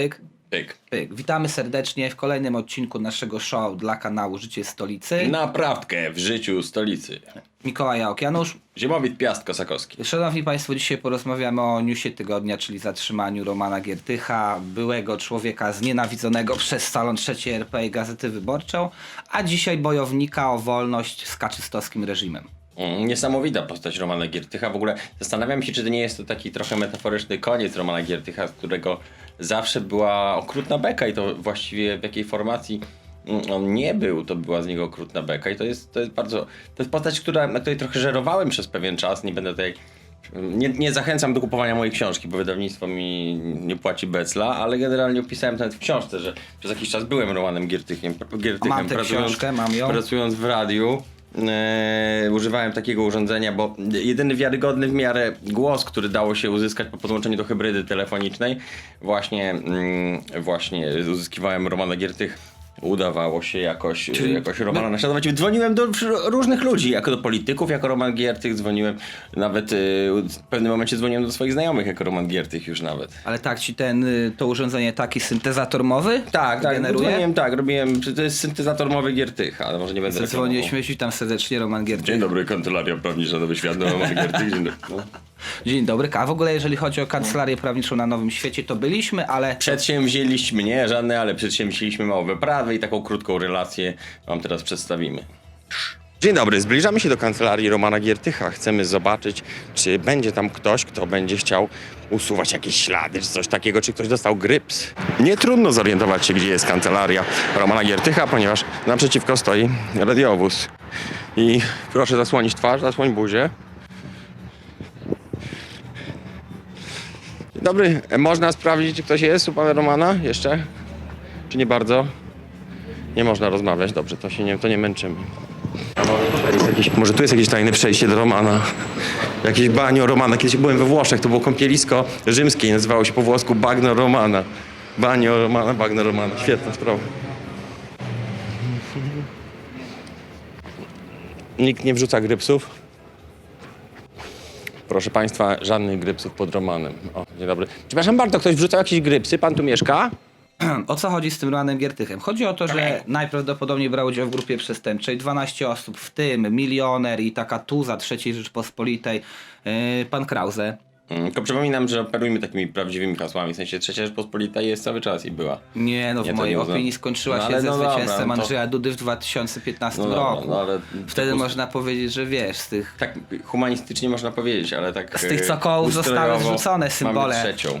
Pyk, Pyk. pyk. Witamy serdecznie w kolejnym odcinku naszego show dla kanału Życie Stolicy. Naprawkę w życiu stolicy. Mikołaj Janusz. Ziemowit Piast Kosakowski. Szanowni Państwo, dzisiaj porozmawiamy o newsie tygodnia, czyli zatrzymaniu Romana Giertycha, byłego człowieka znienawidzonego przez salon trzeciej RP i Gazety Wyborczą, a dzisiaj bojownika o wolność z kaczystowskim reżimem. Mm, Niesamowita postać Romana Giertycha. W ogóle zastanawiam się, czy to nie jest to taki trochę metaforyczny koniec Romana Giertycha, z którego zawsze była okrutna beka i to właściwie w jakiej formacji mm, on nie był, to była z niego okrutna beka i to jest, to jest bardzo, to jest postać, która, na której trochę żerowałem przez pewien czas, nie będę tutaj nie, nie zachęcam do kupowania mojej książki, bo wydawnictwo mi nie płaci becla, ale generalnie opisałem nawet w książce, że przez jakiś czas byłem Romanem Giertychem, Giertychem Mam tę książkę, mam ją. pracując w radiu. E, używałem takiego urządzenia, bo jedyny wiarygodny w miarę głos, który dało się uzyskać po podłączeniu do hybrydy telefonicznej, właśnie, mm, właśnie uzyskiwałem Romana Giertych. Udawało się jakoś, Czyli- jakoś Romana naśladować. Dzwoniłem do różnych ludzi, jako do polityków, jako Roman Giertych, dzwoniłem nawet y, w pewnym momencie dzwoniłem do swoich znajomych jako Roman Giertych już nawet. Ale tak ci ten, y, to urządzenie taki syntezator mowy Tak, tak, generuje? dzwoniłem, tak, robiłem, to jest syntezator mowy Giertycha, ale może nie będę reklamował. Zadzwoniłeś, witam serdecznie, Roman Giertych. Dzień dobry, kancelaria prawnicza Nowy Świat, Roman Giertych. Dzień dobry. No. Dzień dobry. A w ogóle jeżeli chodzi o kancelarię prawniczą na Nowym Świecie, to byliśmy, ale Przedsięwzięliśmy, nie żadne, ale przedsięwzięliśmy małe wyprawy i taką krótką relację wam teraz przedstawimy. Dzień dobry, zbliżamy się do kancelarii Romana Giertycha. Chcemy zobaczyć, czy będzie tam ktoś, kto będzie chciał usuwać jakieś ślady, czy coś takiego, czy ktoś dostał gryps. Nie trudno zorientować się, gdzie jest kancelaria Romana Giertycha, ponieważ naprzeciwko stoi radiowóz. I proszę zasłonić twarz, zasłoń buzię. Dobry, można sprawdzić, czy ktoś jest u pana Romana jeszcze? Czy nie bardzo? Nie można rozmawiać, dobrze, to się nie, to nie męczymy. Może tu jest jakieś tajne przejście do Romana. Jakieś banio Romana. Kiedyś byłem we Włoszech, to było kąpielisko rzymskie i nazywało się po włosku Bagno Romana. Banio Romana, Bagno Romana. Świetna sprawa. Nikt nie wrzuca grypsów. Proszę Państwa, żadnych grypsów pod Romanem. O, dzień dobry. Przepraszam bardzo, ktoś wrzucał jakieś grypsy? Pan tu mieszka? o co chodzi z tym Romanem Giertychem? Chodzi o to, że najprawdopodobniej brał udział w grupie przestępczej 12 osób, w tym milioner i taka tuza trzeciej Rzeczpospolitej, yy, pan Krause. Mm, Tylko przypominam, że operujmy takimi prawdziwymi hasłami. W sensie trzecia Rzeczpospolita jest cały czas i była. Nie, no w to mojej opinii skończyła No, się ze no dobra, zwycięstwem no to- Andrzeja Dudy w 2015 No dobra, roku. no ale- Wtedy to- można powiedzieć, że wiesz, z tych Tak humanistycznie można powiedzieć, ale tak. Z tych e, cokołów zostały zrzucone symbole. Mamy trzecią.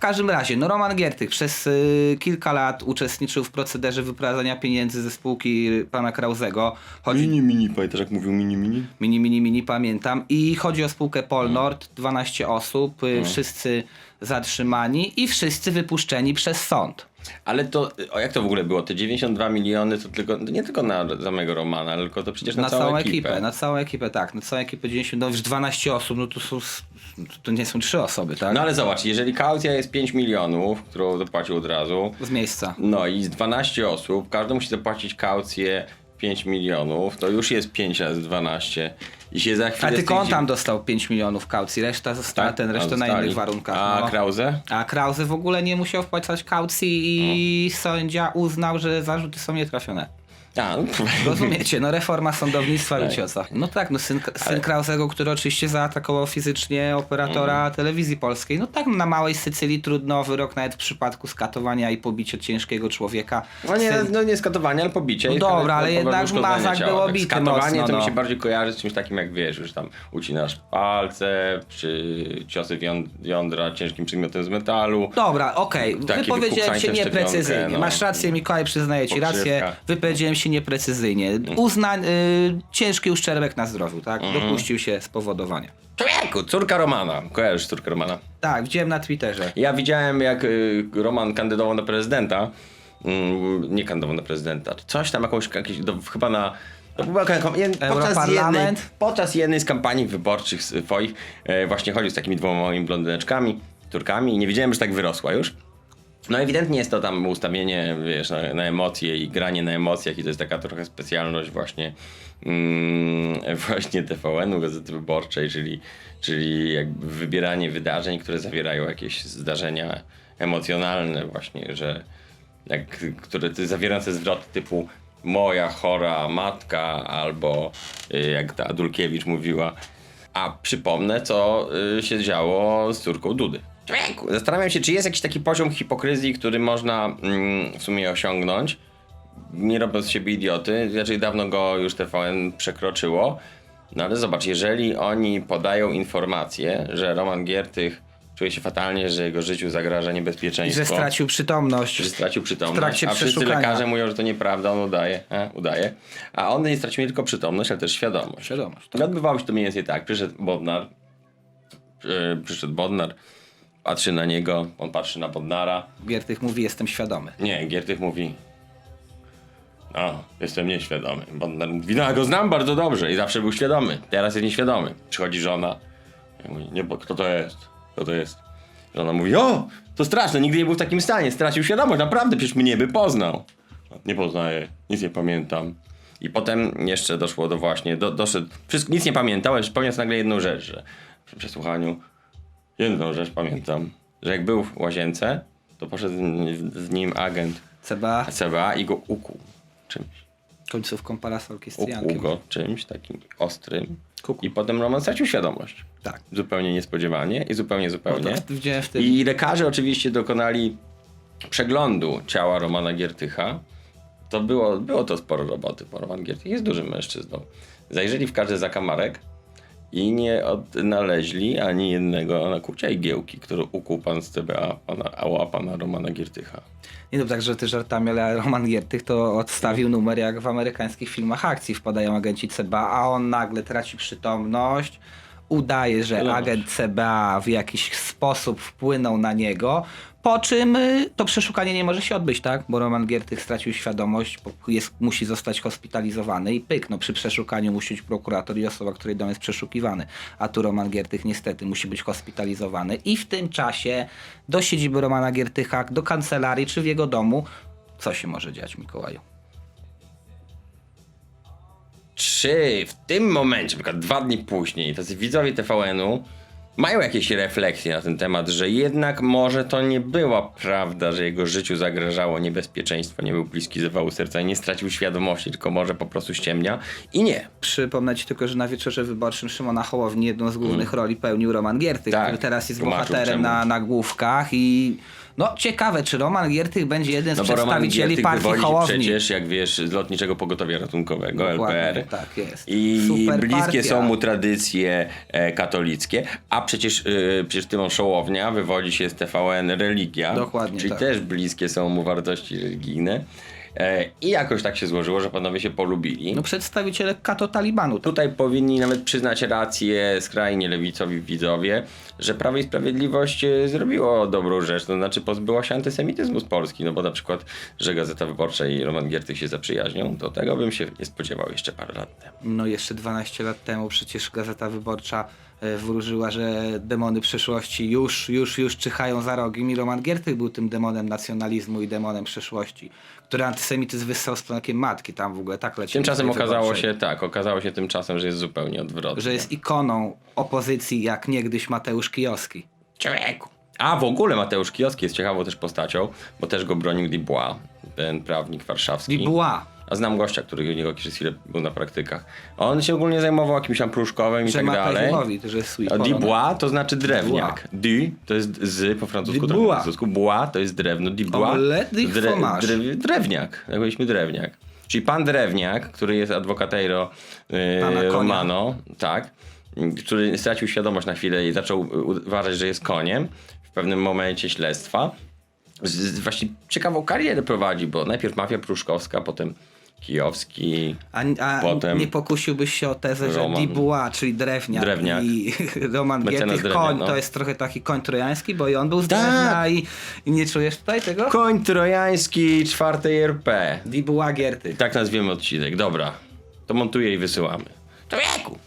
W każdym razie, no Roman Giertych przez y, kilka lat uczestniczył w procederze wyprowadzania pieniędzy ze spółki pana Krauzego. Chodzi, Mini, mini, pamiętasz jak mówił mini, mini? mini, mini, mini, pamiętam. I chodzi o spółkę Polnord, 12 osób, y, wszyscy zatrzymani i wszyscy wypuszczeni przez sąd. Ale to, o jak to w ogóle było? Te 92 miliony to tylko, nie tylko na samego Romana, tylko to przecież na, Na, całą, ekipę. Na całą ekipę, tak. Na całą ekipę 90, no już 12 osób, no to są, to nie są trzy osoby, tak? No ale zobacz, jeżeli kaucja jest 5 milionów, którą zapłacił od razu, Z miejsca. no i z 12 osób, każdy musi zapłacić kaucję 5 milionów, to już jest 5 razy 12 i się za chwilę... A tylko on tam dostał 5 milionów kaucji, reszta została, Tak? ten, A, reszta na innych warunkach. A no. Krause? A Krause w ogóle nie musiał wpłacać kaucji i sędzia uznał, że zarzuty są nietrafione. A, no, Rozumiecie, no reforma sądownictwa, Tak. co. No tak, no syn, syn Krausego, który oczywiście zaatakował fizycznie operatora Mhm. telewizji polskiej. No tak, no na małej Sycylii trudno wyrok nawet w przypadku skatowania i pobicia ciężkiego człowieka. No nie, Syn- no nie skatowanie, ale pobicie. No dobra, ale jednak uszkodzenie Mazak był obity Skatowanie mocno, to mi no. się bardziej kojarzy z czymś takim jak wiesz, już tam ucinasz palce, czy ciosy jądra ciężkim przedmiotem z metalu. Dobra, okej, Takie wypowiedziałem się nieprecyzyjnie. no. Masz rację, Mikołaj, przyznaję ci rację. Pokrzywka. Wypowiedziałem się nieprecyzyjnie. Uznań, y, ciężki uszczerbek na zdrowiu, tak? Mhm. Dopuścił się spowodowania. Człowieku, córka Romana. Kojarzysz córkę Romana? Tak, widziałem na Twitterze. Ja widziałem jak y, Roman kandydował na prezydenta. Mm, nie kandydował na prezydenta. Coś tam jakąś, jakieś, do, chyba na... To była jaka- podczas, jednej, podczas jednej z kampanii wyborczych swoich e, właśnie chodził z takimi dwoma moimi blondyneczkami, Turkami i nie wiedziałem, że tak wyrosła już. No ewidentnie jest to tam ustawienie, wiesz, na, na emocje i granie na emocjach i to jest taka trochę specjalność właśnie mm, właśnie TVN-u, Gazety Wyborczej, czyli, czyli jakby wybieranie wydarzeń, które zawierają jakieś zdarzenia emocjonalne właśnie, że jak, które ty- zawierające zwroty typu moja chora matka albo y, jak ta Dulkiewicz mówiła, a przypomnę, co y, się działo z córką Dudy. Zastanawiam się, czy jest jakiś taki poziom hipokryzji, który można mm, w sumie osiągnąć, nie robiąc z siebie idioty. Raczej dawno go już TVN przekroczyło. No ale zobacz, jeżeli oni podają informację, że Roman Giertych czuje się fatalnie, że jego życiu zagraża I niebezpieczeństwo. że stracił przytomność. Że stracił przytomność, a wszyscy lekarze mówią, że to nieprawda, on udaje, e, udaje. A on nie stracił nie tylko przytomność, ale też świadomość. Świadomość, I odbywało się to mniej więcej tak. Przyszedł Bodnar, przy- przyszedł Bodnar, patrzy na niego, on patrzy na Bodnara. Giertych mówi, jestem świadomy. Nie, Giertych mówi, no, jestem nieświadomy. Bodnar mówi, no ja go znam bardzo dobrze i zawsze był świadomy, teraz jest nieświadomy. Przychodzi żona, ja mówię, nie, bo kto to jest? Kto to jest? Żona mówi, o, to straszne, nigdy nie był w takim stanie, stracił świadomość, naprawdę, przecież mnie by poznał. Nie poznaję, nic nie pamiętam. I potem jeszcze doszło do właśnie, do, doszedł, wszystko, nic nie pamiętał, ale wspomniał sobie nagle jedną rzecz, że przy przesłuchaniu jedną rzecz pamiętam, że jak był w łazience, to poszedł z- nim agent CBA CBA i go ukuł czymś. końcówką parasolki z Ukuł cyjankiem. go czymś takim ostrym. Kuku. I potem Roman stracił świadomość. Tak. Zupełnie niespodziewanie i zupełnie, No zupełnie. widziałem w tym. I lekarze oczywiście dokonali przeglądu ciała Romana Giertycha. To było, było to sporo roboty, bo Roman Giertych jest dużym mężczyzną. Zajrzeli w każdy zakamarek i nie odnaleźli ani jednego nakucia igiełki, który ukuł pan z CBA, pana, ała pana Romana Giertycha. Nie no tak, że ty żartami, ale Roman Giertych to odstawił numer jak w amerykańskich filmach akcji. Wpadają agenci CBA, a on nagle traci przytomność, udaje, że agent CBA w jakiś sposób wpłynął na niego, po czym y, to przeszukanie nie może się odbyć, tak? Bo Roman Giertych stracił świadomość, jest, musi zostać hospitalizowany i pyk, no przy przeszukaniu musi być prokurator i osoba, której dom jest przeszukiwany. A tu Roman Giertych niestety musi być hospitalizowany i w tym czasie do siedziby Romana Giertycha, do kancelarii czy w jego domu, co się może dziać, Mikołaju? czy w tym momencie, na przykład dwa dni później, tacy widzowie TVN-u mają jakieś refleksje na ten temat, że jednak może to nie była prawda, że jego życiu zagrażało niebezpieczeństwo, nie był bliski zawału serca, nie stracił świadomości, tylko może po prostu ściemnia i nie. Przypomnę ci tylko, że na wieczorze wyborczym Szymona Hołowni jedną z głównych roli pełnił Roman Giertych, Tak, który teraz jest bohaterem na nagłówkach i no ciekawe, czy Roman Giertych będzie jeden z No przedstawicieli partii Hołowni. przecież, jak wiesz, z Lotniczego Pogotowia Ratunkowego, Dokładnie, LPR. tak jest. I Super bliskie partia. są mu tradycje e, katolickie, a przecież, e, przecież Tymon Szołownia wywodzi się z TVN Religia, Dokładnie czyli tak. też bliskie są mu wartości religijne. E, I jakoś tak się złożyło, że panowie się polubili. No przedstawiciele kato-talibanu. To Tutaj powinni nawet przyznać rację skrajnie lewicowi widzowie, że Prawo i Sprawiedliwość e, zrobiło dobrą rzecz, to znaczy pozbyło się antysemityzmu z Polski, no bo na przykład, że Gazeta Wyborcza i Roman Giertych się zaprzyjaźnią, to tego bym się nie spodziewał jeszcze parę lat temu. No jeszcze 12 lat temu przecież Gazeta Wyborcza wróżyła, że demony przeszłości już, już, już czyhają za rogiem i Roman Giertych był tym demonem nacjonalizmu i demonem przeszłości, który antysemityzm wyssał z plonakiem matki, tam w ogóle tak leci. Tymczasem okazało się, tak, okazało się tymczasem, że jest zupełnie odwrotnie. Że jest ikoną opozycji jak niegdyś Mateusz Kijowski. Człowieku. A w ogóle Mateusz Kijowski jest ciekawą też postacią, bo też go bronił Dubois, ten prawnik warszawski. Dubois, A znam gościa, który u niego przez chwilę był na praktykach. On się ogólnie zajmował jakimś tam pruszkowem i że tak ma dalej. Pezimowi, to że jest swój A Polonez. Dubois to znaczy drewniak. Du to jest z po francusku, to po Dubois. francusku. Bois to jest drewno. Dubois Omelette de fromage. drew, drewniak. Jak byliśmy drewniak. Czyli pan drewniak, który jest adwokatejro Pana konia. yy, Romano, tak, który stracił świadomość na chwilę i zaczął y, uważać, że jest koniem w pewnym momencie śledztwa. Z, z, właśnie ciekawą karierę prowadzi, bo najpierw mafia pruszkowska, potem kijowski. A, a Potem nie pokusiłbyś się o tezę, że Roman- Dubois, czyli drewniak, Drewniak. i Roman Mecenas drewniak, koń, no. to jest trochę taki koń trojański, bo i on był z Tak. drewna i, i nie czujesz tutaj tego? Koń trojański czwartej RP. Dubois Giertych. Tak nazwiemy odcinek, dobra. To montuję i wysyłamy. Człowieku!